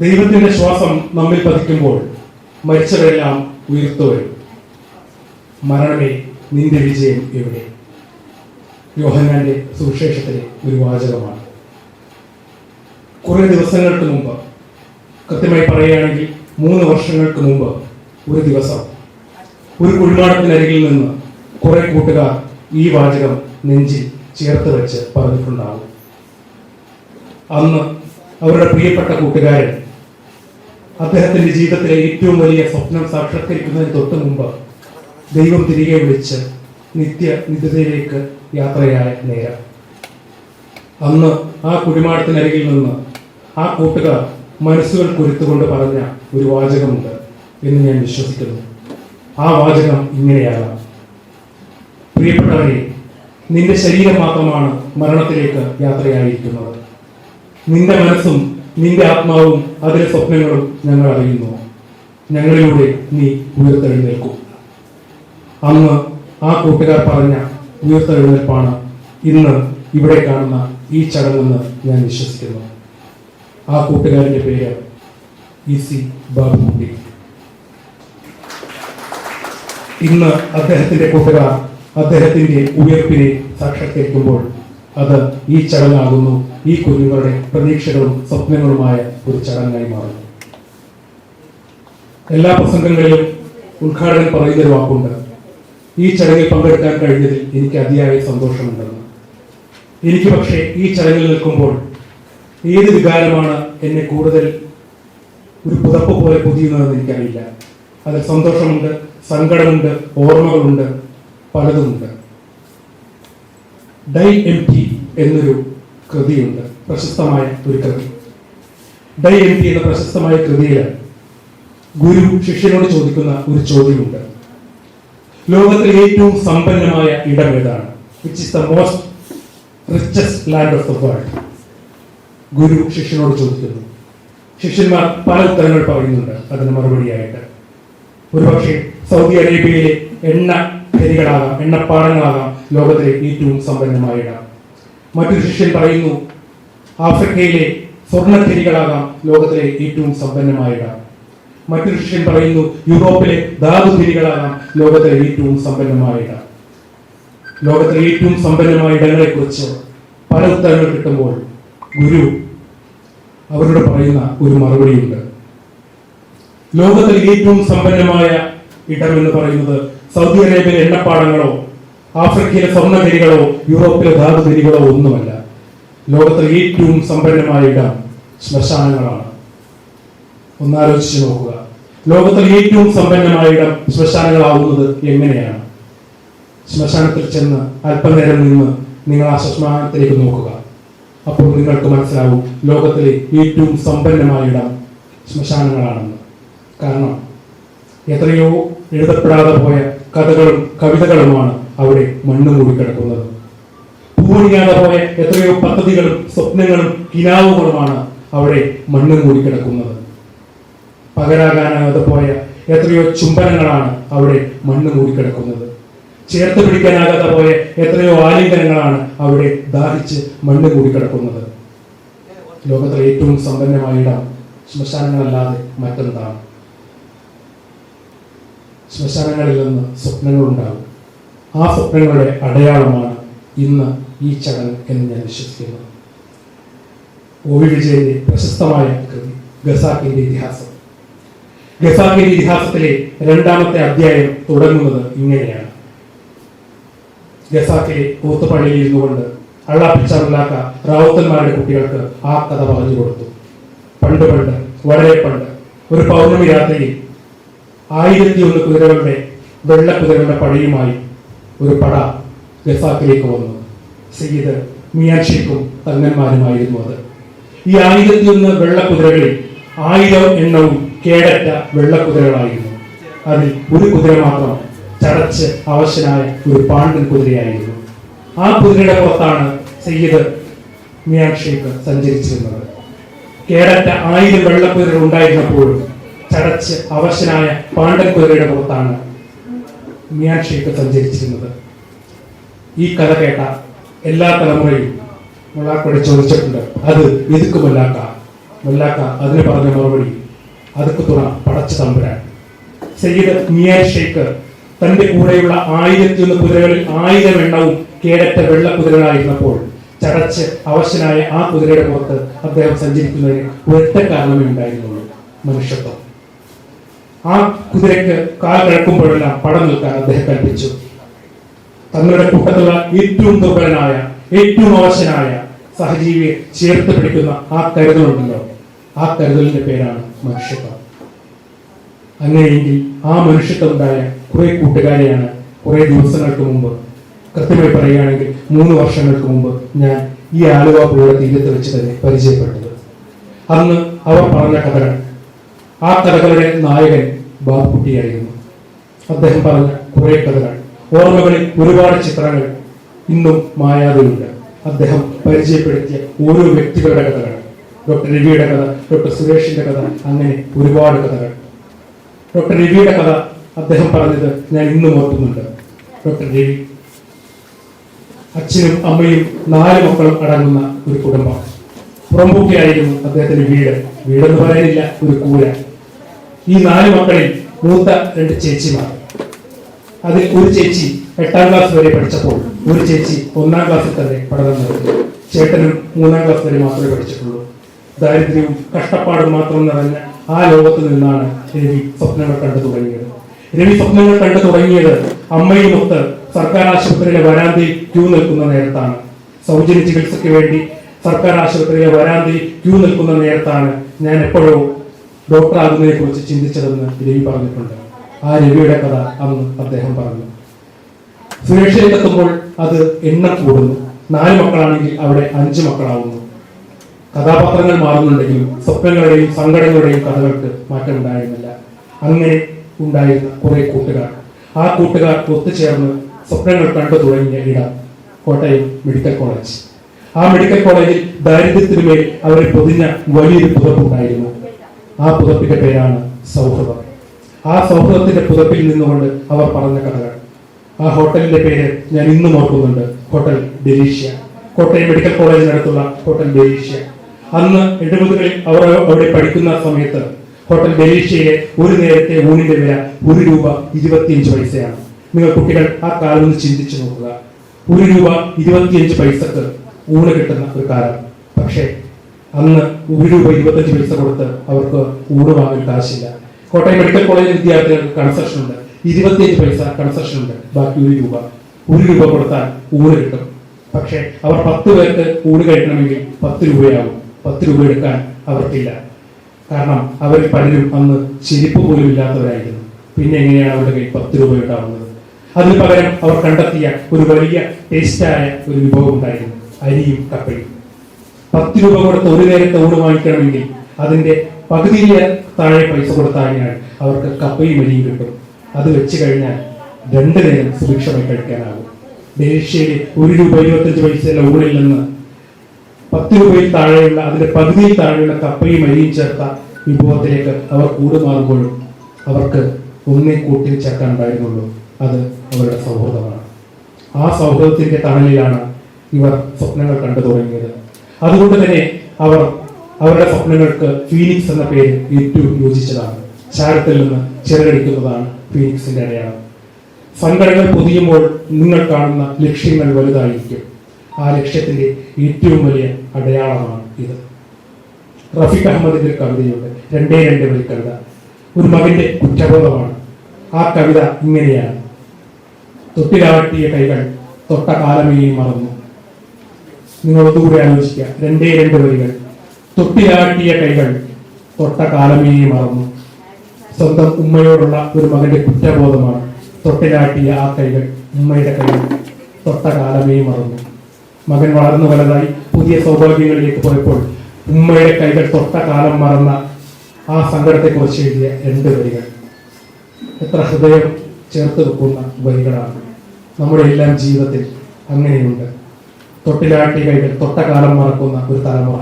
ദൈവത്തിന്റെ ശ്വാസം നമ്മിൽ പതിക്കുമ്പോൾ മരിച്ചവരെല്ലാം ഉയർത്തു വരും മരണമേ നിന്റെ വിജയം എവിടെ? യോഹനാന്റെ സുവിശേഷത്തിലെ ഒരു വാചകമാണ്. കുറെ ദിവസങ്ങൾക്ക് മുമ്പ് കൃത്യമായി പറയുകയാണെങ്കിൽ മൂന്ന് വർഷങ്ങൾക്ക് മുമ്പ് ഒരു ദിവസം ഒരു കുഴിമാടത്തിനരികിൽ നിന്ന് കുറെ കൂട്ടുകാർ ഈ വാചകം നെഞ്ചിൽ ചേർത്ത് വെച്ച് പറഞ്ഞിട്ടുണ്ടാകും. അന്ന് അവരുടെ പ്രിയപ്പെട്ട കൂട്ടുകാരൻ അദ്ദേഹത്തിന്റെ ജീവിതത്തിലെ ഏറ്റവും വലിയ സ്വപ്നം സാക്ഷാത്കരിക്കുന്നതിന് തൊട്ട് മുമ്പ് ദൈവം തിരികെ വിളിച്ച് നിത്യ നിത്യതയിലേക്ക് യാത്രയായ നേരം. അന്ന് ആ കുടിമാടത്തിനരികിൽ നിന്ന് ആ കൂട്ടുകാർ മനസ്സുകൾ കുരുത്തുകൊണ്ട് പറഞ്ഞ ഒരു വാചകമുണ്ട് എന്ന് ഞാൻ വിശ്വസിക്കുന്നു. ആ വാചകം ഇങ്ങനെയാകാം പ്രിയപ്പെട്ടവരെ നിന്റെ ശരീരം മാത്രമാണ് മരണത്തിലേക്ക് യാത്രയായിരിക്കുന്നത്. നിന്റെ മനസ്സും നിന്റെ ആത്മാവും അതിലെ സ്വപ്നങ്ങളും ഞങ്ങൾ അറിയുന്നു. ഞങ്ങളിലൂടെ നീ ഉയർത്തെഴുന്നേൽക്കും. അന്ന് ആ കൂട്ടുകാർ പറഞ്ഞ ഉയർത്തെഴുന്നേൽപ്പാണ് ഇന്ന് ഇവിടെ കാണുന്ന ഈ ചടങ്ങെന്ന് ഞാൻ വിശ്വസിക്കുന്നു. ആ കൂട്ടുകാരന്റെ പേര് ഇ സി ബാബുക്കുട്ടി ഇന്ന് അദ്ദേഹത്തിന്റെ കൂട്ടുകാർ അദ്ദേഹത്തിന്റെ ഉയർപ്പിനെ സാക്ഷാത്കരിക്കുമ്പോൾ അത് ഈ ചടങ്ങാകുന്നു. ഈ കുഞ്ഞുങ്ങളുടെ പ്രതീക്ഷകളും സ്വപ്നങ്ങളുമായ ഒരു ചടങ്ങായി മാറുന്നു. എല്ലാ പ്രസംഗങ്ങളിലും ഉദ്ഘാടനം പറയുന്ന ഒരു വാക്കുണ്ട്. ഈ ചടങ്ങിൽ പങ്കെടുക്കാൻ കഴിഞ്ഞതിൽ എനിക്ക് അതിയായ സന്തോഷമുണ്ടെന്ന്. എനിക്ക് പക്ഷേ ഈ ചടങ്ങിൽ നിൽക്കുമ്പോൾ ഏത് വികാരമാണ് എന്നെ കൂടുതൽ ഒരു പുതപ്പ് പോലെ പുതിയുന്നതെന്ന് എനിക്കറിയില്ല. അതിൽ സന്തോഷമുണ്ട് സങ്കടമുണ്ട് ഓർമ്മകളുണ്ട് പലതുമുണ്ട്. ഡൈ എം ടി എന്നൊരു കൃതിയുണ്ട്. പ്രശസ്തമായ ഒരു കൃതി. ഡൈ എം ടി എന്ന പ്രശസ്തമായ കൃതിയിൽ ഗുരു ശിഷ്യനോട് ചോദിക്കുന്ന ഒരു ചോദ്യമുണ്ട്. ലോകത്തിലെ ഏറ്റവും സമ്പന്നമായ ഇടം ഏതാണ്? Which is the most richest land of the world ഗുരു ശിഷ്യനോട് ചോദിക്കുന്നു. ശിഷ്യന്മാർ പല ഉത്തരങ്ങൾ പറയുന്നുണ്ട്. അതിന് മറുപടിയായിട്ട്. ഒരുപക്ഷെ സൗദി അറേബ്യയിലെ എണ്ണ ഖനികളാകാം എണ്ണപ്പാടങ്ങളാകാം ലോകത്തിലെ ഏറ്റവും സമ്പന്നമായ ഇടം. മറ്റൊരു ശിഷ്യൻ പറയുന്നു ആഫ്രിക്കയിലെ സ്വർണത്തിരികളാകാം ലോകത്തിലെ ഏറ്റവും സമ്പന്നമായ ഇടം. മറ്റൊരു ശിഷ്യൻ പറയുന്നു യൂറോപ്പിലെ ധാതുഖനികളാകാം ലോകത്തിലെ ഏറ്റവും സമ്പന്നമായ ഇടം. ലോകത്തിലെ ഏറ്റവും സമ്പന്നമായ ഇടങ്ങളെ കുറിച്ച് പല ഉത്തരങ്ങൾ കിട്ടുമ്പോൾ ഗുരു അവരോട് പറയുന്ന ഒരു മറുപടിയുണ്ട്. ലോകത്തിലെ ഏറ്റവും സമ്പന്നമായ ഇടം എന്ന് പറയുന്നത് സൗദി അറേബ്യയിലെ എണ്ണപ്പാടങ്ങളോ ആഫ്രിക്കയിലെ സ്വർണഗിരികളോ യൂറോപ്പിലെ ധാതുഗിരികളോ ഒന്നുമല്ല. ലോകത്തിലെ ഏറ്റവും സമ്പന്നമായ ഇടം ശ്മശാനങ്ങളാണ്. ഒന്നാലോചിച്ച് നോക്കുക. ലോകത്തിലെ ഏറ്റവും സമ്പന്നമായ ഇടം ശ്മശാനങ്ങളാവുന്നത് എങ്ങനെയാണ്? ശ്മശാനത്തിൽ ചെന്ന് അല്പനേരം നിന്ന് നിങ്ങൾ ആ ശ്മശാനത്തിലേക്ക് നോക്കുക. അപ്പോൾ നിങ്ങൾക്ക് മനസ്സിലാവും ലോകത്തിലെ ഏറ്റവും സമ്പന്നമായ ഇടം ശ്മശാനങ്ങളാണെന്ന്. കാരണം എത്രയോ എഴുതപ്പെടാതെ പോയ കഥകളും കവിതകളുമാണ് അവിടെ മണ്ണ് മൂടിക്കിടക്കുന്നത് പൂവണിയാതെ പോയ എത്രയോ പദ്ധതികളും സ്വപ്നങ്ങളും കിനാവുകളുമാണ് അവിടെ മണ്ണ് മൂടിക്കിടക്കുന്നത് പകരാകാനാകാതെ പോയ എത്രയോ ചുംബനങ്ങളാണ് അവിടെ മണ്ണ് മൂടിക്കിടക്കുന്നത് ചേർത്ത് പിടിക്കാനാകാതെ പോയ എത്രയോ ആലിംഗനങ്ങളാണ് അവിടെ ദാഹിച്ച് മണ്ണ് മൂടിക്കിടക്കുന്നത് ലോകത്തിലെ ഏറ്റവും സമ്പന്നമായ ഇടം ശ്മശാനങ്ങളല്ലാതെ മറ്റെന്താണ് ശ്മശാനങ്ങളിൽ നിന്ന് സ്വപ്നങ്ങൾ ഉണ്ടാകും ആ സ്വപ്നങ്ങളുടെ അടയാളമാണ് ഇന്ന് ഈ ചടങ്ങ് എന്ന് ഞാൻ വിശ്വസിക്കുന്നു. ഒ വിജയന്റെ പ്രശസ്തമായ കൃതി ഗസാക്കിന്റെ ഇതിഹാസം. ഗസാക്കിന്റെ ഇതിഹാസത്തിലെ രണ്ടാമത്തെ അധ്യായം തുടങ്ങുന്നത് ഇങ്ങനെയാണ്. ഗസാക്കിലെ കൂത്തുപള്ളിയിൽ ഇരുന്നുകൊണ്ട് അള്ളാപ്പിച്ചാറില്ലാത്ത റാവുത്തന്മാരുടെ കുട്ടികൾക്ക് ആ കഥ പറഞ്ഞു കൊടുത്തു. പണ്ട് പണ്ട് വളരെ പണ്ട് ഒരു പൗർണമി രാത്രിയിൽ ആയിരത്തി ഒന്ന് കുതിരകളുടെ വെള്ള കുതിരകളുടെ പടയുമായി ഒരു പട ഗസാക്കിലേക്ക് വന്നു. സയ്യിദ് മിയാക്ഷിക്കും തങ്ങന്മാരുമായിരുന്നു അത്. ഈ ആയിരത്തി ഒന്ന് വെള്ളക്കുതിരകളിൽ ആയിരം എണ്ണവും കേടറ്റ വെള്ളക്കുതിരകളായിരുന്നു. അതിൽ ഒരു കുതിര മാത്രം ചടച്ച് അവശനായ ഒരു പാണ്ഡൻ കുതിരയായിരുന്നു. ആ കുതിരയുടെ പുറത്താണ് സയ്യിദ് മിയാൻ ഷേഖ് സഞ്ചരിച്ചിരുന്നത്. കേടറ്റ ആയിരം വെള്ളക്കുതിരകൾ ഉണ്ടായിരുന്നപ്പോഴും ചടച്ച് അവശനായ പാണ്ഡൻ പുറത്താണ് ഷേഖ് സഞ്ചരിച്ചിരുന്നത്. ഈ കഥ കേട്ട എല്ലാ തലമുറയും മുള്ളാക്കോടെ ചോദിച്ചിട്ടുണ്ട് അത് എതുക്ക് മുല്ലാക്ക? മുല്ലാക്ക അതിന് പറഞ്ഞ മറുപടി അതൊക്കെ തുറ പടച്ചു തമ്പുരാൻ. സയ്യിദ് മിയാൻ ഷെയ്ഖ് തന്റെ കൂടെയുള്ള ആയിരത്തി ഒന്ന് കുതിരകളിൽ ആയിരം എണ്ണവും കേടറ്റ വെള്ള കുതിരകളായിരുന്നപ്പോൾ ചടച്ച് അവശനായ ആ കുതിരയുടെ പുറത്ത് അദ്ദേഹം സഞ്ചരിക്കുന്നതിന് ഒറ്റ കാരണമേ ഉണ്ടായിരുന്നുള്ളൂ മനുഷ്യത്വം. ആ കുതിരയ്ക്ക് കാൽ കിഴക്കുമ്പോഴെല്ലാം പടം നിൽക്കാൻ അദ്ദേഹം കൽപ്പിച്ചു. തങ്ങളുടെ കൂട്ടത്തിലുള്ള ഏറ്റവും ദുർബലനായ ഏറ്റവും അവശനായ സഹജീവിയെ ചേർത്ത് പിടിക്കുന്ന ആ കരുതലുണ്ടല്ലോ. ആ കരുതലിന്റെ പേരാണ് മനുഷ്യത്വം. അങ്ങനെയെങ്കിൽ ആ മനുഷ്യത്വം ഉണ്ടായ കുറെ കൂട്ടുകാരെയാണ് കുറെ ദിവസങ്ങൾക്ക് മുമ്പ് കൃത്യമായി പറയുകയാണെങ്കിൽ മൂന്ന് വർഷങ്ങൾക്ക് മുമ്പ് ഞാൻ ഈ ആലുവ പുഴയുടെ തീരത്ത് വെച്ച് തന്നെ പരിചയപ്പെട്ടത്. അന്ന് അവർ പറഞ്ഞ കഥകൾ ആ കഥകളുടെ നായകൻ ബാബുക്കുട്ടിയായിരുന്നു അദ്ദേഹം പറഞ്ഞ കുറെ കഥകൾ ഓർമ്മകളിൽ ഒരുപാട് ചിത്രങ്ങൾ ഇന്നും മായാതെയുണ്ട് അദ്ദേഹം പരിചയപ്പെടുത്തിയ ഓരോ വ്യക്തികളുടെ കഥകൾ ഡോക്ടർ രവിയുടെ കഥ ഡോക്ടർ സുരേഷിന്റെ കഥ അങ്ങനെ ഒരുപാട് കഥകൾ. ഡോക്ടർ രവിയുടെ കഥ അദ്ദേഹം പറഞ്ഞത് ഞാൻ ഇന്നും ഓർക്കുന്നുണ്ട്. ഡോക്ടർ രവി അച്ഛനും അമ്മയും നാല് മക്കളും അടങ്ങുന്ന ഒരു കുടുംബം. പുറംപൂക്കിയായിരുന്നു അദ്ദേഹത്തിന്റെ വീട്. വീടെന്ന് പറയാനില്ല ഒരു കൂര. ഈ നാല് മക്കളിൽ മൂത്ത രണ്ട് ചേച്ചിമാർ. അതിൽ ഒരു ചേച്ചി എട്ടാം ക്ലാസ് വരെ പഠിച്ചപ്പോൾ ഒരു ചേച്ചി ഒന്നാം ക്ലാസ്സിൽ തന്നെ പഠനം നടത്തി. ചേട്ടനും മൂന്നാം ക്ലാസ് വരെ മാത്രമേ പഠിച്ചിട്ടുള്ളൂ. ദാരിദ്ര്യവും കഷ്ടപ്പാടും മാത്രം നിറഞ്ഞ ആ ലോകത്ത് നിന്നാണ് രവി സ്വപ്നങ്ങൾ കണ്ടു തുടങ്ങിയത്. രവി സ്വപ്നങ്ങൾ കണ്ടു തുടങ്ങിയത് അമ്മയും അമ്മയുമൊത്ത് സർക്കാർ ആശുപത്രിയിലെ വരാന്തയിൽ ക്യൂ നിൽക്കുന്ന നേരത്താണ്. സൗജന്യ ചികിത്സയ്ക്ക് വേണ്ടി സർക്കാർ ആശുപത്രിയിലെ വരാന്തയിൽ ക്യൂ നിൽക്കുന്ന നേരത്താണ് ഞാൻ എപ്പോഴോ ഡോക്ടർ ആകുന്നതിനെ കുറിച്ച് ചിന്തിച്ചതെന്ന് രവി പറഞ്ഞിട്ടുണ്ട്. ആ രവിയുടെ കഥ അന്ന് അദ്ദേഹം പറഞ്ഞു. സുരക്ഷയിലെത്തുമ്പോൾ അത് എണ്ണ കൂടുന്നു നാല് മക്കളാണെങ്കിൽ അവിടെ അഞ്ച് മക്കളാവുന്നു. കഥാപാത്രങ്ങൾ മാറുന്നുണ്ടെങ്കിലും സ്വപ്നങ്ങളുടെയും സങ്കടങ്ങളുടെയും കഥകൾക്ക് മാറ്റം ഉണ്ടായിരുന്നില്ല അങ്ങനെ ഉണ്ടായിരുന്ന കുറെ കൂട്ടുകാർ. ആ കൂട്ടുകാർ ഒത്തുചേർന്ന് സ്വപ്നങ്ങൾ കണ്ടു തുടങ്ങിയ ഇടം കോട്ടയം മെഡിക്കൽ കോളേജ്. ആ മെഡിക്കൽ കോളേജിൽ ദാരിദ്ര്യത്തിനുമേൽ അവരെ പൊതിഞ്ഞ വലിയൊരു പുതപ്പുണ്ടായിരുന്നു ആ പുതപ്പിന്റെ പേരാണ് സൗഹൃദം. ആ സൗഹൃദത്തിന്റെ പുതപ്പിൽ നിന്നുകൊണ്ട് അവർ പറഞ്ഞ കഥകൾ. ആ ഹോട്ടലിന്റെ പേര് ഞാൻ ഇന്നും ഓർക്കുന്നുണ്ട്. Hotel Delicia. കോട്ടയം മെഡിക്കൽ കോളേജിനടുത്തുള്ള ഹോട്ടൽ ഡെലീഷ്യ. അന്ന് എഴുപതുകളിൽ അവർ അവിടെ പഠിക്കുന്ന സമയത്ത് ഹോട്ടൽ ഡെലീഷ്യയിലെ ഒരു നേരത്തെ ഊണിന്റെ വില ഒരു രൂപ ഇരുപത്തിയഞ്ച് പൈസയാണ്. നിങ്ങൾ കുട്ടികൾ ആ കാലം ഒന്ന് ചിന്തിച്ചു നോക്കുക. ഒരു രൂപ ഇരുപത്തിയഞ്ച് പൈസക്ക് ഊണ് കിട്ടുന്ന ഒരു കാലം. പക്ഷേ അന്ന് ഒരു രൂപ ഇരുപത്തഞ്ച് പൈസ കൊടുത്ത് അവർക്ക് ഊണ് വാങ്ങാൻ കാശില്ല. കോട്ടയം മെഡിക്കൽ കോളേജ് വിദ്യാർത്ഥികൾക്ക് കൺസെഷൻ ഉണ്ട്. ഇരുപത്തിയഞ്ച് പൈസ കൺസെഷൻ ഉണ്ട്. ബാക്കി ഒരു രൂപ. ഒരു രൂപ കൊടുത്താൽ ഊണ് കിട്ടും. പക്ഷേ അവർ പത്ത് പേർക്ക് ഊണ് കഴിക്കണമെങ്കിൽ പത്ത് രൂപയാകും പത്ത് രൂപ എടുക്കാൻ അവർക്കില്ല. കാരണം അവർ പലരും അന്ന് ചെരുപ്പ് പോലും ഇല്ലാത്തവരായിരുന്നു. പിന്നെ എങ്ങനെയാണ് അവരുടെ കയ്യിൽ പത്ത് രൂപ ഉണ്ടാവുന്നത് അതിന് പകരം അവർ കണ്ടെത്തിയ ഒരു വലിയ ടേസ്റ്റായ ഒരു വിഭവം ഉണ്ടായിരുന്നു. അരിയും കപ്പയും. പത്ത് രൂപ കൊടുത്ത് ഒരു നേരത്തെ ഊണ് വാങ്ങിക്കണമെങ്കിൽ അതിന്റെ പകുതിയിൽ താഴെ പൈസ കൊടുത്താൽ അവർക്ക് കപ്പയും അരിയും കിട്ടും. അത് വെച്ച് കഴിഞ്ഞാൽ രണ്ടു നേരം സുഭിക്ഷമായി കഴിക്കാനാകും. ദേശീയയിൽ ഒരു രൂപ ഇരുപത്തഞ്ച് പൈസയിലെ ഊണിൽ നിന്ന് പത്ത് രൂപയിൽ താഴെയുള്ള അതിന്റെ പകുതിയിൽ താഴെയുള്ള കപ്പയും അരിയും ചേർത്ത വിഭവത്തിലേക്ക് അവർ കൂടുമാറുമ്പോഴും അവർക്ക് ഒന്നേ കൂട്ടി ചേർക്കാൻ ഉണ്ടായിരുന്നുള്ളൂ. അത് അവരുടെ സൗഹൃദമാണ്. ആ സൗഹൃദത്തിന്റെ തണലിലാണ് ഇവർ സ്വപ്നങ്ങൾ കണ്ടു തുടങ്ങിയത്. അതുകൊണ്ട് തന്നെ അവർ അവരുടെ സ്വപ്നങ്ങൾക്ക് ഫീനിക്സ് എന്ന പേര് ഏറ്റവും യോജിച്ചതാണ്. ചാരത്തിൽ നിന്ന് ചിറകടിക്കുന്നതാണ് ഫീനിക്സിന്റെ അടയാളം. സങ്കടങ്ങൾ പൊതിയുമ്പോൾ നിങ്ങൾ കാണുന്ന ലക്ഷ്യങ്ങൾ വലുതായിരിക്കും. ആ ലക്ഷ്യത്തിന്റെ ഏറ്റവും വലിയ അടയാളമാണ് ഇത്. റഫീഖ് അഹമ്മദിന്റെ കവിതയുണ്ട്. രണ്ടേ രണ്ട് വലിയ കവിത. ഒരു മകന്റെ കുറ്റബോധമാണ്. ആ കവിത ഇങ്ങനെയാണ്. തൊട്ടിലാട്ടിയ കൈകൾ തൊട്ട കാലമേ മറന്നു. നിങ്ങൾ ഒന്നുകൂടി ആലോചിക്കുക രണ്ടേ രണ്ട് വരികൾ. തൊട്ടിലാട്ടിയ കൈകൾ തൊട്ട കാലമേ മറന്നു. സ്വന്തം ഉമ്മയോടുള്ള ഒരു മകന്റെ കുറ്റബോധമാണ് തൊട്ടിലാട്ടിയ ആ കൈകൾ ഉമ്മയുടെ കൈകൾ തൊട്ട കാലമേ മറന്നു. മകൻ വളർന്നു വലുതായി പുതിയ സൗഭാഗ്യങ്ങളിലേക്ക് പോയപ്പോൾ ഉമ്മയുടെ കൈകൾ തൊട്ട കാലം മറന്ന ആ സങ്കടത്തെക്കുറിച്ച് എഴുതിയ രണ്ട് വരികൾ. എത്ര ഹൃദയം ചേർത്ത് വെക്കുന്ന വരികളാണ്. നമ്മുടെ എല്ലാം ജീവിതത്തിൽ അങ്ങനെയുണ്ട്. തൊട്ടിലാട്ടി കഴിഞ്ഞ് തൊട്ട കാലം മറക്കുന്ന ഒരു തലമുറ.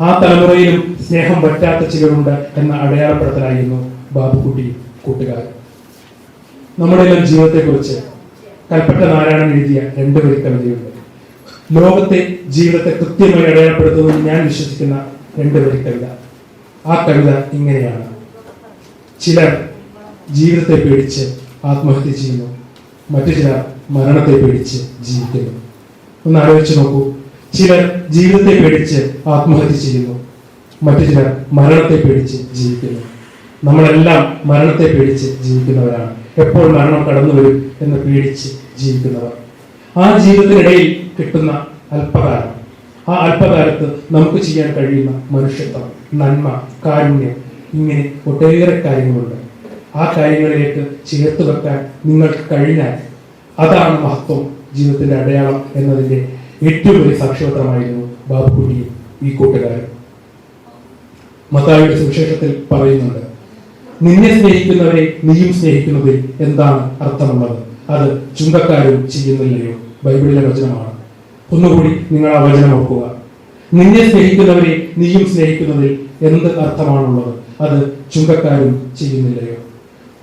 ആ തലമുറയിലും സ്നേഹം പറ്റാത്ത ചിലരുണ്ട് എന്ന അടയാളപ്പെടുത്തലായിരുന്നു ബാബുക്കുട്ടി കൂട്ടുകാർ നമ്മുടെ എല്ലാം ജീവിതത്തെക്കുറിച്ച് കൽപ്പറ്റ നാരായണൻ എഴുതിയ രണ്ട് വരി കവിതയുണ്ട്. ലോകത്തെ ജീവിതത്തെ കൃത്യമായി അടയാളപ്പെടുത്തുമെന്ന് ഞാൻ വിശ്വസിക്കുന്ന രണ്ട് വരി കവിത. ആ കവിത ഇങ്ങനെയാണ്. ചിലർ ജീവിതത്തെ പേടിച്ച് ആത്മഹത്യ ചെയ്യുന്നു. മറ്റു ചിലർ മരണത്തെ പേടിച്ച് ജീവിക്കുന്നു. ഒന്ന് ആലോചിച്ച് നോക്കൂ. ചിലർ ജീവിതത്തെ പേടിച്ച് ആത്മഹത്യ ചെയ്യുന്നു. മറ്റു ചിലർ മരണത്തെ പേടിച്ച് ജീവിക്കുന്നു. നമ്മളെല്ലാം മരണത്തെ പേടിച്ച് ജീവിക്കുന്നവരാണ്. എപ്പോൾ മരണം കടന്നു വരും എന്ന് പേടിച്ച് ജീവിക്കുന്നവർ. ആ ജീവിതത്തിനിടയിൽ കിട്ടുന്ന അല്പകാലം. ആ അല്പകാലത്ത് നമുക്ക് ചെയ്യാൻ കഴിയുന്ന മനുഷ്യത്വം നന്മ കാരുണ്യം ഇങ്ങനെ ഒട്ടേറെ കാര്യങ്ങളുണ്ട്. ആ കാര്യങ്ങളിലേക്ക് ചേർത്ത് വെക്കാൻ നിങ്ങൾക്ക് കഴിഞ്ഞാൽ അതാണ് മഹത്വം ജീവിതത്തിന്റെ അടയാളം എന്നതിന്റെ ഏറ്റവും വലിയ സാക്ഷ്യപത്രമായിരുന്നു ബാബുക്കുട്ടിയും ഈ കൂട്ടുകാരൻ. മത്തായിയുടെ സുവിശേഷത്തിൽ പറയുന്നുണ്ട് നിന്നെ സ്നേഹിക്കുന്നവരെ നീയും സ്നേഹിക്കുന്നതിൽ എന്താണ് അർത്ഥമുള്ളത്? അത് ചുങ്കക്കാരും ചെയ്യുന്നില്ലയോ? ബൈബിളിലെ വചനമാണ്. ഒന്നുകൂടി നിങ്ങൾ ആ വചനം ഓർക്കുക. നിന്നെ സ്നേഹിക്കുന്നവരെ നീയും സ്നേഹിക്കുന്നതിൽ എന്ത് അർത്ഥമാണുള്ളത്? അത് ചുങ്കക്കാരും ചെയ്യുന്നില്ലയോ?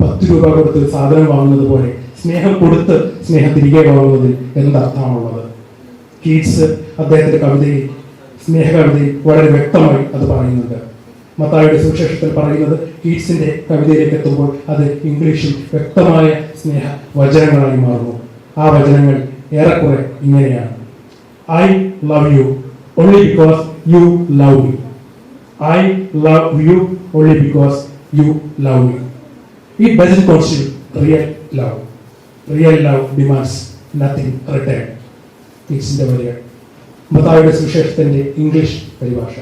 പത്ത് രൂപ കൊടുത്ത് സാധനം വാങ്ങുന്നത് പോലെ സ്നേഹം കൊടുത്ത് സ്നേഹം തിരികെ വാങ്ങുന്നതിൽ എന്തർത്ഥമാണുള്ളത് കീറ്റ്സ് അദ്ദേഹത്തിന്റെ കവിതയിൽ സ്നേഹ കവിതയിൽ വളരെ വ്യക്തമായി അത് പറയുന്നുണ്ട്. മത്തായുടെ സുവിശേഷത്തിൽ പറയുന്നത് കീറ്റ്സിന്റെ കവിതയിലേക്ക് എത്തുമ്പോൾ അത് ഇംഗ്ലീഷിൽ വ്യക്തമായ സ്നേഹ വചനങ്ങളായി മാറുന്നു. ആ വചനങ്ങൾ ഏറെക്കുറെ ഇങ്ങനെയാണ്. I love you only because you love me I love you only because you love me ഈ doesn't constitute real love. Real love demands nothing return കീറ്റ്സിന്റെ വരികൾ മത്തായുടെ സുവിശേഷത്തിന്റെ ഇംഗ്ലീഷ് പരിഭാഷ.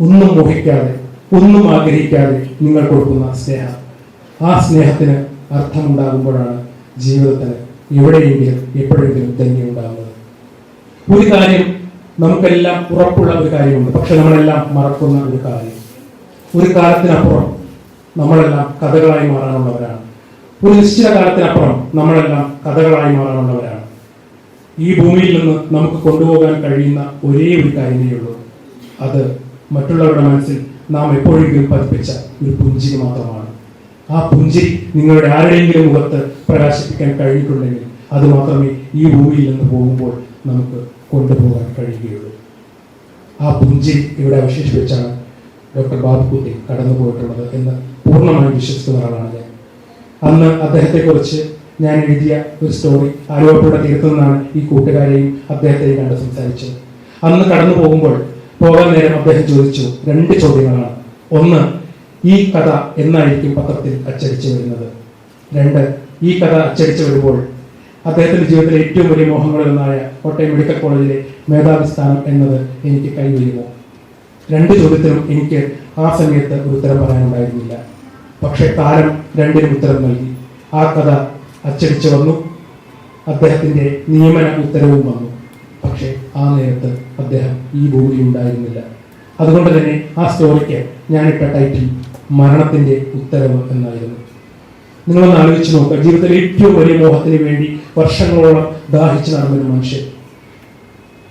ഒന്നും മോഹിക്കാതെ ഒന്നും ആഗ്രഹിക്കാതെ നിങ്ങൾ കൊടുക്കുന്ന സ്നേഹം. ആ സ്നേഹത്തിന് അർത്ഥമുണ്ടാകുമ്പോഴാണ് ജീവിതത്തിന് എവിടെയെങ്കിലും എപ്പോഴെങ്കിലും ധന്യം ഉണ്ടാകുന്നത് ഒരു കാര്യം നമുക്കെല്ലാം ഉറപ്പുള്ള ഒരു കാര്യമുണ്ട്. പക്ഷെ നമ്മളെല്ലാം മറക്കുന്ന ഒരു കാര്യം. ഒരു കാലത്തിനപ്പുറം നമ്മളെല്ലാം കഥകളായി മാറാനുള്ളവരാണ്. ഒരു നിശ്ചിത കാലത്തിനപ്പുറം നമ്മളെല്ലാം കഥകളായി മാറാനുള്ളവരാണ്. ഈ ഭൂമിയിൽ നിന്ന് നമുക്ക് കൊണ്ടുപോകാൻ കഴിയുന്ന ഒരേ ഒരു കാര്യമേ ഉള്ളൂ. അത് മറ്റുള്ളവരുടെ മനസ്സിൽ നാം എപ്പോഴെങ്കിലും പതിപ്പിച്ച ഒരു പുഞ്ചിരി മാത്രമാണ്. ആ പുഞ്ചിരി നിങ്ങളുടെ ആരുടെയെങ്കിലും മുഖത്ത് പ്രകാശിപ്പിക്കാൻ കഴിഞ്ഞിട്ടുണ്ടെങ്കിൽ അത് മാത്രമേ ഈ ഭൂമിയിൽ നിന്ന് പോകുമ്പോൾ നമുക്ക് കൊണ്ടുപോകാൻ കഴിയുകയുള്ളൂ. ആ പുഞ്ചിരി ഇവിടെ അവശേഷിപ്പിച്ചാണ് ഡോക്ടർ ബാബുക്കുട്ടി കടന്നു പോയിട്ടുള്ളത് എന്ന് പൂർണമായും വിശ്വസിക്കുന്ന ഒരാളാണ് ഞാൻ. അന്ന് അദ്ദേഹത്തെക്കുറിച്ച് ഞാൻ എഴുതിയ ഒരു സ്റ്റോറി ആലുവപ്പുഴ തീരത്തു നിന്നാണ് ഈ കൂട്ടുകാരെയും അദ്ദേഹത്തെയും കണ്ട് സംസാരിച്ചത്. അന്ന് കടന്നു പോകുമ്പോൾ പോകാൻ നേരം അദ്ദേഹം ചോദിച്ചു രണ്ട് ചോദ്യങ്ങളാണ്. ഒന്ന് ഈ കഥ എന്നായിരിക്കും പത്രത്തിൽ അച്ചടിച്ചു വരുന്നത്? രണ്ട് ഈ കഥ അച്ചടിച്ചു വരുമ്പോൾ അദ്ദേഹത്തിന്റെ ജീവിതത്തിലെ ഏറ്റവും വലിയ മോഹങ്ങളിലൊന്നായ കോട്ടയം മെഡിക്കൽ കോളേജിലെ മേധാവി സ്ഥാനം എന്നത് എനിക്ക് കൈവരുമോ രണ്ട് ചോദ്യത്തിനും എനിക്ക് ആ സമയത്ത് ഒരു ഉത്തരം പറയാനുണ്ടായിരുന്നില്ല. പക്ഷേ താരം രണ്ടിനും ഉത്തരം നൽകി. ആ കഥ അച്ചടിച്ചു വന്നു. അദ്ദേഹത്തിന്റെ നിയമന ഉത്തരവും വന്നു. പക്ഷേ ആ നേരത്ത് അദ്ദേഹം ഈ ഭൂമിയിൽ ഉണ്ടായിരുന്നില്ല. അതുകൊണ്ട് തന്നെ ആ സ്റ്റോറിക്ക് ഞാനിട്ട ടൈറ്റിൽ മരണത്തിന്റെ ഉത്തരവ് എന്നായിരുന്നു. നിങ്ങളൊന്ന് ആലോചിച്ച് നോക്കുക. ജീവിതത്തിലെ ഏറ്റവും വലിയ മോഹത്തിന് വേണ്ടി വർഷങ്ങളോളം ദാഹിച്ചു നടന്നൊരു മനുഷ്യൻ.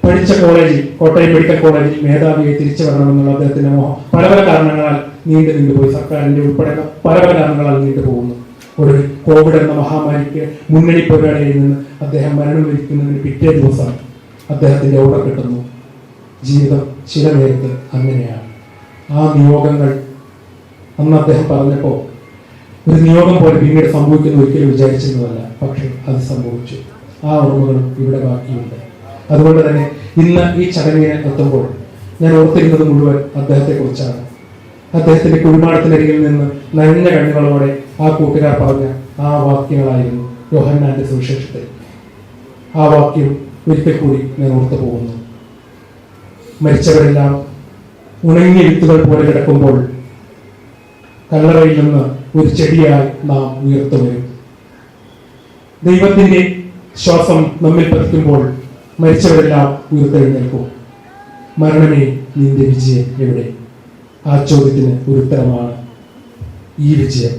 പഠിച്ച കോളേജിൽ കോട്ടയം മെഡിക്കൽ കോളേജിൽ മേധാവിയെ തിരിച്ചു വരണമെന്നുള്ള അദ്ദേഹത്തിന്റെ മോഹം പല പല കാരണങ്ങളാൽ നീണ്ടു നീണ്ടുപോയി സർക്കാരിന്റെ ഉൾപ്പെടെ പല കാരണങ്ങളാൽ നീണ്ടുപോകുന്നു ഒരു കോവിഡ് എന്ന മഹാമാരിക്ക് മുന്നണി പോരാളിയിൽ നിന്ന് അദ്ദേഹം മരണം വരിക്കുന്നതിന് പിറ്റേ ദിവസം അദ്ദേഹത്തിന്റെ ഓർഡർ കിട്ടുന്നു ജീവിതം ചില നേരത്ത് അങ്ങനെയാണ്. ആ നിയോഗങ്ങൾ അന്ന് അദ്ദേഹം പറഞ്ഞപ്പോൾ ഒരു നിയോഗം പോലെ പിന്നീട് സംഭവിക്കുന്ന ഒരിക്കലും വിചാരിച്ചിരുന്നതല്ല. പക്ഷെ അത് സംഭവിച്ചു. ആ ഓർമ്മകളും ഇവിടെ ബാക്കിയുണ്ട്. അതുകൊണ്ട് തന്നെ ഇന്ന് ഈ ചടങ്ങിനെ എത്തുമ്പോൾ ഞാൻ ഓർത്തിരുന്നത് മുഴുവൻ അദ്ദേഹത്തെ കുറിച്ചാണ് അദ്ദേഹത്തിന്റെ കുഴിമാടത്തിനരികിൽ നിന്ന് നനഞ്ഞ കണ്ണുകളോടെ ആ കൂട്ടുകാർ പറഞ്ഞ ആ വാക്യങ്ങളായിരുന്നു യോഹന്നാന്റെ സുവിശേഷത്തിൽ. ആ വാക്യം ഒരിക്കൽ കൂടി ഞാൻ ഓർത്തു പോകുന്നു. മരിച്ചവരെല്ലാം ഉണങ്ങിയ വിത്തുകൾ പോലെ കിടക്കുമ്പോൾ കല്ലറയിൽ നിന്ന് ഒരു ചെടിയായി നാം ഉയർത്തു വരും. ദൈവത്തിന്റെ ശ്വാസം നമ്മിൽ പതിക്കുമ്പോൾ മരിച്ചവരെല്ലാം ഉയർത്തെഴുന്നേൽക്കും. മരണമേ നിന്റെ വിജയം എവിടെ? ആ ചോദ്യത്തിന് ഒരു ഉത്തരമാണ് ഈ വിജയം.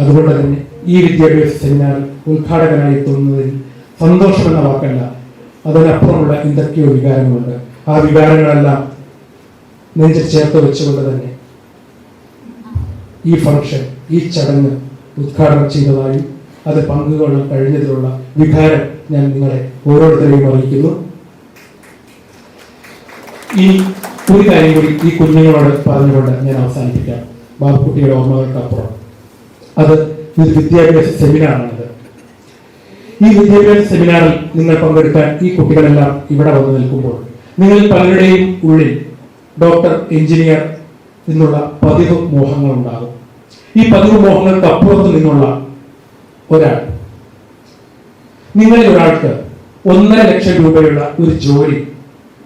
അതുകൊണ്ട് തന്നെ ഈ വിദ്യാഭ്യാസ സെമിനാർ ഉദ്ഘാടകനായി എത്തുന്നതിൽ സന്തോഷം എന്ന വാക്കല്ല. അതിനപ്പുറമുള്ള എന്തൊക്കെയോ വികാരങ്ങളുണ്ട്. ആ വികാരങ്ങളെല്ലാം നെഞ്ചിൽ ചേർത്ത് വെച്ചുകൊണ്ട് തന്നെ ഈ ഫംഗ്ഷൻ ഈ ചടങ്ങ് ഉദ്ഘാടനം ചെയ്തതായും അത് പങ്കുകൊള്ളാൻ കഴിഞ്ഞതിലുള്ള വികാരം ഞാൻ നിങ്ങളെ ഓരോരുത്തരെയും അറിയിക്കുന്നു. ഈ ഒരു കാര്യം കൂടി ഈ കുഞ്ഞുങ്ങളോട് പറഞ്ഞുകൊണ്ട് ഞാൻ അവസാനിപ്പിക്കാം. ബാബുക്കുട്ടിയുടെ ഓർമ്മകൾക്കപ്പുറം. അത് ഒരു വിദ്യാഭ്യാസ സെമിനാറാണിത്. ഈ വിദ്യാഭ്യാസ സെമിനാറിൽ നിങ്ങൾ പങ്കെടുക്കാൻ ഈ കുട്ടികളെല്ലാം ഇവിടെ വന്നു നിൽക്കുമ്പോൾ നിങ്ങൾ പലരുടെയും ഉള്ളിൽ ഡോക്ടർ എഞ്ചിനീയർ എന്നുള്ള പതിവ് മോഹങ്ങൾ ഉണ്ടാകും ഈ പതിവ് മോഹങ്ങൾക്ക് അപ്പുറത്ത് നിന്നുള്ള ഒരാൾ. നിങ്ങളിൽ ഒരാൾക്ക് ഒന്നര ലക്ഷം രൂപയുള്ള ഒരു ജോലി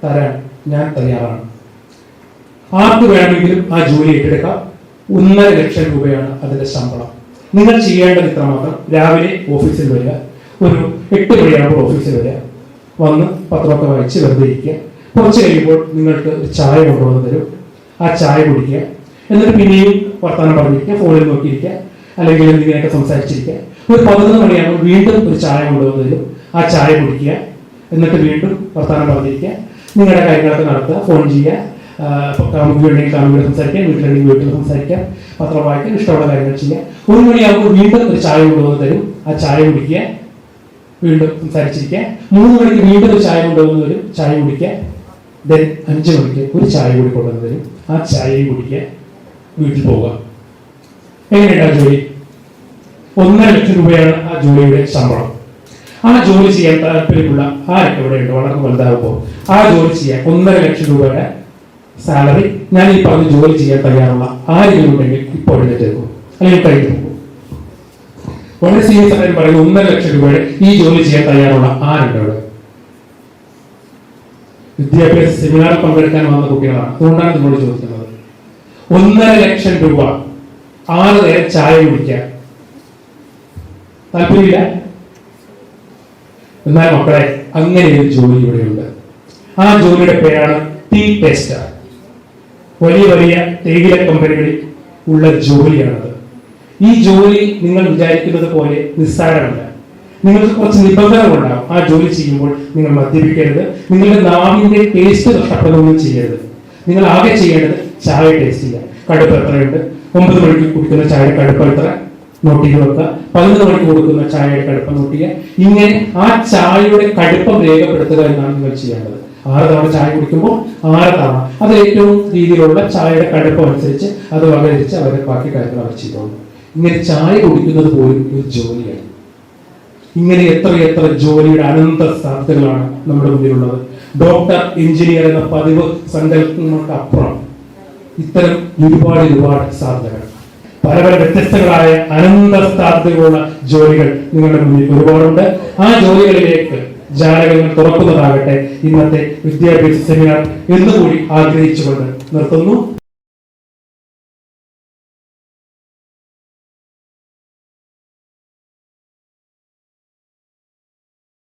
തരാൻ ഞാൻ തയ്യാറാണ്. ആർക്ക് വേണമെങ്കിലും ആ ജോലി ഏറ്റെടുക്കാം. ഒന്നര ലക്ഷം രൂപയാണ് അതിന്റെ ശമ്പളം. നിങ്ങൾ ചെയ്യേണ്ടത് ഇത്ര മാത്രം രാവിലെ ഓഫീസിൽ വരിക. ഒരു എട്ട് മണിയാകുമ്പോൾ ഓഫീസിൽ വരിക. വന്ന് പത്രമൊക്കെ വായിച്ച് വെറുതെ ഇരിക്കുക. കുറച്ച് കഴിയുമ്പോൾ നിങ്ങൾക്ക് ഒരു ചായ കൊണ്ടുവന്ന് തരും. ആ ചായ കുടിക്കുക. എന്നിട്ട് പിന്നെയും വർത്തമാനം പറഞ്ഞിരിക്കുക. ഫോണിൽ നോക്കിയിരിക്കുക. അല്ലെങ്കിൽ എന്തെങ്കിലുമൊക്കെ സംസാരിച്ചിരിക്കുക. ഒരു പതിനൊന്ന് മണിയാകുമ്പോൾ വീണ്ടും ഒരു ചായ കൊണ്ടുവന്ന് തരും. ആ ചായ കുടിക്കുക. എന്നിട്ട് വീണ്ടും വർത്തമാനം പറഞ്ഞിരിക്കുക. നിങ്ങളുടെ കാര്യങ്ങളൊക്കെ നടത്തുക. ഫോൺ ചെയ്യുക. കാമുകിയുണ്ടെങ്കിൽ കാണുമ്പോൾ സംസാരിക്കാം വീട്ടിലുണ്ടെങ്കിൽ വീട്ടിൽ സംസാരിക്കാം. പത്രം വായിക്കാൻ ഇഷ്ടമുള്ള കാര്യങ്ങൾ ചെയ്യാം. ഒരു മണിയാകുമ്പോൾ വീണ്ടും ഒരു ചായ കൊണ്ടുവന്ന് തരും. ആ ചായ കുടിക്കുക. വീണ്ടും സംസാരിച്ചിരിക്കുക. മൂന്ന് മണിക്ക് വീണ്ടും ഒരു ചായ കൊണ്ടുവന്ന് തരും. ചായ കുടിക്കുക. ദെൻ അഞ്ച് മണിക്ക് ഒരു ചായ കൂടി കൊണ്ടുവന്ന് തരും. ആ ചായയും കുടിക്കുക. വീട്ടിൽ പോവുക. എങ്ങനെയുണ്ട് ആ ജോലി? ഒന്നര ലക്ഷം രൂപയാണ് ആ ജോലിയുടെ ശമ്പളം. ആ ജോലി ചെയ്യാൻ താല്പര്യമുള്ള ആരൊക്കെ ഇവിടെ ഉണ്ട് വളർന്ന് വലുതാകുമ്പോൾ ആ ജോലി ചെയ്യാൻ ഒന്നര ലക്ഷം രൂപയുടെ സാലറി ഞാൻ ഈ പറഞ്ഞ ജോലി ചെയ്യാൻ തയ്യാറുള്ള ആരെങ്കിലും ഉണ്ടെങ്കിൽ ഇപ്പോൾ എഴുന്നേറ്റേക്കും അല്ലെങ്കിൽ കഴിഞ്ഞു വളരെ സീരിയസ് ആയിട്ട് പറയുന്നത് ഒന്നര ലക്ഷം രൂപയുടെ ഈ ജോലി ചെയ്യാൻ തയ്യാറുള്ള ആരുണ്ട്? വിദ്യാഭ്യാസ സെമിനാറിൽ പങ്കെടുക്കാൻ വന്ന കുട്ടികളാണ്. അതുകൊണ്ടാണ് നിങ്ങളോട് ചോദിക്കുന്നത്. ഒന്നര ലക്ഷം രൂപ ആറ് നേരം ചായ കുടിക്കാൻ. താല്പര്യമില്ല? എന്നാൽ മക്കളെ അങ്ങനെ ഒരു ജോലി ഇവിടെയുണ്ട്. ആ ജോലിയുടെ പേരാണ് ടീ ടെസ്റ്റർ വലിയ വലിയ തേയില കമ്പനികളിൽ ഉള്ള ജോലിയാണത്. ഈ ജോലി നിങ്ങൾ വിചാരിക്കുന്നത് പോലെ നിസ്സാരമല്ല. നിങ്ങൾക്ക് കുറച്ച് നിബന്ധനകളുണ്ടാകും ആ ജോലി ചെയ്യുമ്പോൾ നിങ്ങൾ മദ്യപിക്കരുത്. നിങ്ങളുടെ നാവിന്റെ ടേസ്റ്റ് നഷ്ടപ്പെടുകയൊന്നും ചെയ്യരുത്. നിങ്ങൾ ആകെ ചെയ്യേണ്ടത് ചായ ടേസ്റ്റ് ചെയ്യുക കടുപ്പ് എത്രയുണ്ട്? ഒമ്പത് മണിക്ക് കുടിക്കുന്ന ചായ കടുപ്പ് എത്ര? നോട്ട് വെക്കുക. പതിനൊന്ന് മണിക്ക് കൊടുക്കുന്ന ചായയുടെ കടുപ്പം നോട്ട് ഇങ്ങനെ ആ ചായയുടെ കടുപ്പം രേഖപ്പെടുത്തുക എന്നാണ് നിങ്ങൾ ചെയ്യേണ്ടത്. ആറ് തവണ ചായ കുടിക്കുമ്പോൾ ആറ് തവണ. അത് ഏറ്റവും രീതിയിലുള്ള ചായയുടെ കടുപ്പം അനുസരിച്ച് അത് വകതിരിച്ച് അവരുടെ ബാക്കി കാര്യങ്ങൾ അവർ ചെയ്തോളൂ. ഇങ്ങനെ ചായ കുടിക്കുന്നത് പോലും ഒരു ജോലിയാണ്. ഇങ്ങനെ എത്ര എത്ര ജോലിയുടെ അനന്ത സാധ്യതകളാണ് നമ്മുടെ മുന്നിലുള്ളത്. ഡോക്ടർ എഞ്ചിനീയർ എന്ന പതിവ് സങ്കല്പങ്ങൾക്ക് അപ്പുറം ഇത്തരം ഒരുപാട് ഒരുപാട് സാധ്യതകൾ. പല പല വ്യത്യസ്തങ്ങളായ അനന്ത സാധ്യതകളുള്ള ജോലികൾ നിങ്ങളുടെ മുന്നിൽ ഒരുപാടുണ്ട്. ആ ജോലികളിലേക്ക് ജാലകങ്ങൾ തുറക്കുന്നതാകട്ടെ ഇന്നത്തെ വിദ്യാഭ്യാസ സെമിനാർ എന്നുകൂടി ആഗ്രഹിച്ചുകൊണ്ട് നിർത്തുന്നു.